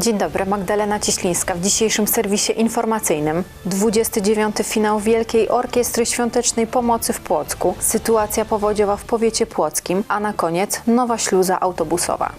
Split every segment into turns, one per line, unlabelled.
Dzień dobry, Magdalena Cieślińska w dzisiejszym serwisie informacyjnym. 29. finał Wielkiej Orkiestry Świątecznej Pomocy w Płocku, sytuacja powodziowa w powiecie płockim, a na koniec nowa śluza autobusowa.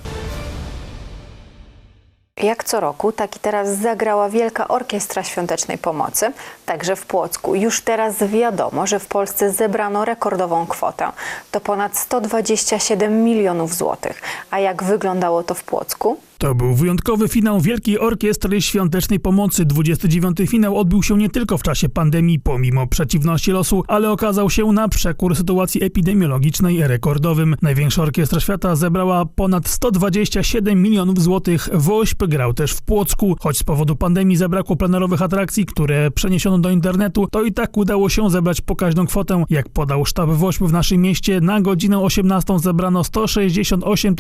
Jak co roku, tak i teraz zagrała Wielka Orkiestra Świątecznej Pomocy, także w Płocku. Już teraz wiadomo, że w Polsce zebrano rekordową kwotę. To ponad 127 milionów złotych. A jak wyglądało to w Płocku?
To był wyjątkowy finał Wielkiej Orkiestry Świątecznej Pomocy. 29. finał odbył się nie tylko w czasie pandemii, pomimo przeciwności losu, ale okazał się na przekór sytuacji epidemiologicznej rekordowym. Największa orkiestra świata zebrała ponad 127 milionów złotych. WOŚP grał też w Płocku. Choć z powodu pandemii zabrakło plenerowych atrakcji, które przeniesiono do internetu, to i tak udało się zebrać pokaźną kwotę. Jak podał sztab WOŚP w naszym mieście, na godzinę 18 zebrano 168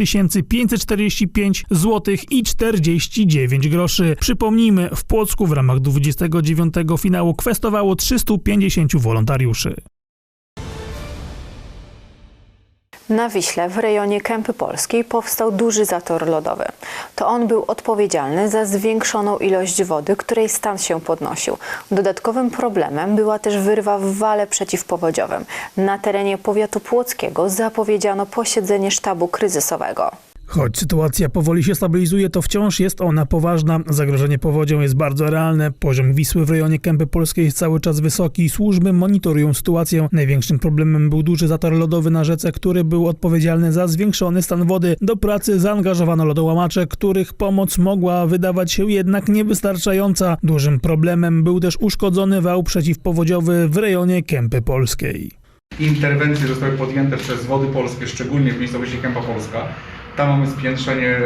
545 zł i 49 groszy. Przypomnijmy, w Płocku w ramach 29 finału kwestowało 350 wolontariuszy.
Na Wiśle w rejonie Kępy Polskiej powstał duży zator lodowy. To on był odpowiedzialny za zwiększoną ilość wody, której stan się podnosił. Dodatkowym problemem była też wyrwa w wale przeciwpowodziowym. Na terenie powiatu płockiego zapowiedziano posiedzenie sztabu kryzysowego.
Choć sytuacja powoli się stabilizuje, to wciąż jest ona poważna. Zagrożenie powodzią jest bardzo realne. Poziom Wisły w rejonie Kępy Polskiej jest cały czas wysoki. Służby monitorują sytuację. Największym problemem był duży zator lodowy na rzece, który był odpowiedzialny za zwiększony stan wody. Do pracy zaangażowano lodołamacze, których pomoc mogła wydawać się jednak niewystarczająca. Dużym problemem był też uszkodzony wał przeciwpowodziowy w rejonie Kępy Polskiej.
Interwencje zostały podjęte przez Wody Polskie, szczególnie w miejscowości Kępa Polska. Tam mamy spiętrzenie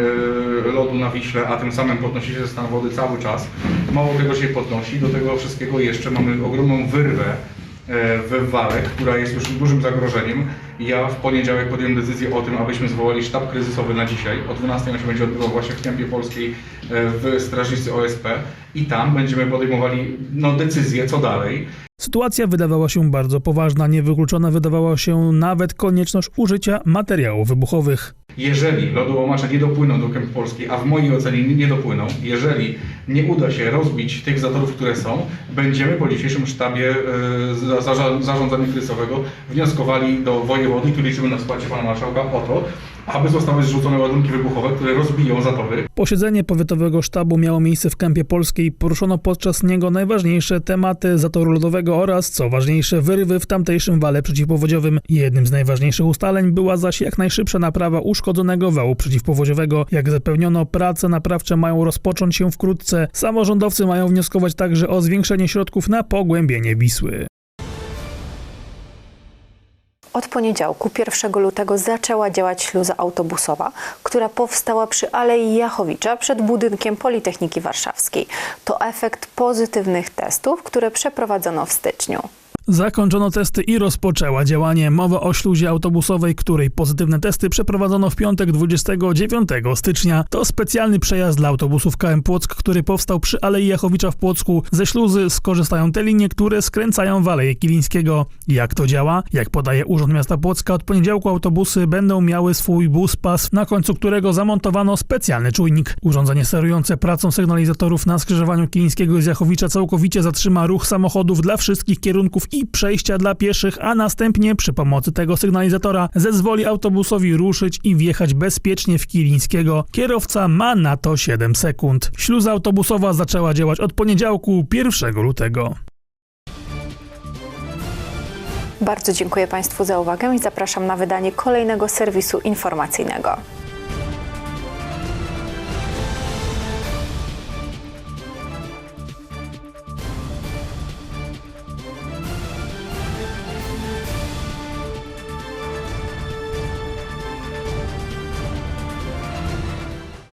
e, lodu na Wiśle, a tym samym podnosi się stan wody cały czas. Mało tego się podnosi, do tego wszystkiego jeszcze mamy ogromną wyrwę e, w Wale, która jest już dużym zagrożeniem. Ja w poniedziałek podjąłem decyzję o tym, abyśmy zwołali sztab kryzysowy na dzisiaj. O 12 on się będzie odbywał właśnie w Kępie Polskiej e, w Strażnicy OSP i tam będziemy podejmowali no, decyzję, co dalej.
Sytuacja wydawała się bardzo poważna. Niewykluczona wydawała się nawet konieczność użycia materiałów wybuchowych.
Jeżeli lodołamacze nie dopłyną do Kęp Polskiej, a w mojej ocenie nie- dopłyną, jeżeli nie uda się rozbić tych zatorów, które są, będziemy po dzisiejszym sztabie e, zarządzania kryzysowego wnioskowali do wojewody, który liczymy na wsparcie pana marszałka o to, aby zostały zrzucone ładunki wybuchowe, które rozbiją zatory.
Posiedzenie powiatowego sztabu miało miejsce w Kępie Polskiej. Poruszono podczas niego najważniejsze tematy zatoru lodowego oraz, co ważniejsze, wyrywy w tamtejszym wale przeciwpowodziowym. Jednym z najważniejszych ustaleń była zaś jak najszybsza naprawa uszkodzonego wału przeciwpowodziowego. Jak zapewniono, prace naprawcze mają rozpocząć się wkrótce. Samorządowcy mają wnioskować także o zwiększenie środków na pogłębienie Wisły.
Od poniedziałku 1 lutego zaczęła działać śluza autobusowa, która powstała przy Alei Jachowicza przed budynkiem Politechniki Warszawskiej. To efekt pozytywnych testów, które przeprowadzono w styczniu.
Zakończono testy i rozpoczęła działanie. Mowa o śluzie autobusowej, której pozytywne testy przeprowadzono w piątek 29 stycznia. To specjalny przejazd dla autobusów KM Płock, który powstał przy Alei Jachowicza w Płocku. Ze śluzy skorzystają te linie, które skręcają w Aleję Kilińskiego. Jak to działa? Jak podaje Urząd Miasta Płocka, od poniedziałku autobusy będą miały swój bus pas, na końcu którego zamontowano specjalny czujnik. Urządzenie sterujące pracą sygnalizatorów na skrzyżowaniu Kilińskiego i Jachowicza całkowicie zatrzyma ruch samochodów dla wszystkich kierunków i przejścia dla pieszych, a następnie przy pomocy tego sygnalizatora zezwoli autobusowi ruszyć i wjechać bezpiecznie w Kilińskiego. Kierowca ma na to 7 sekund. Śluza autobusowa zaczęła działać od poniedziałku 1 lutego.
Bardzo dziękuję Państwu za uwagę i zapraszam na wydanie kolejnego serwisu informacyjnego.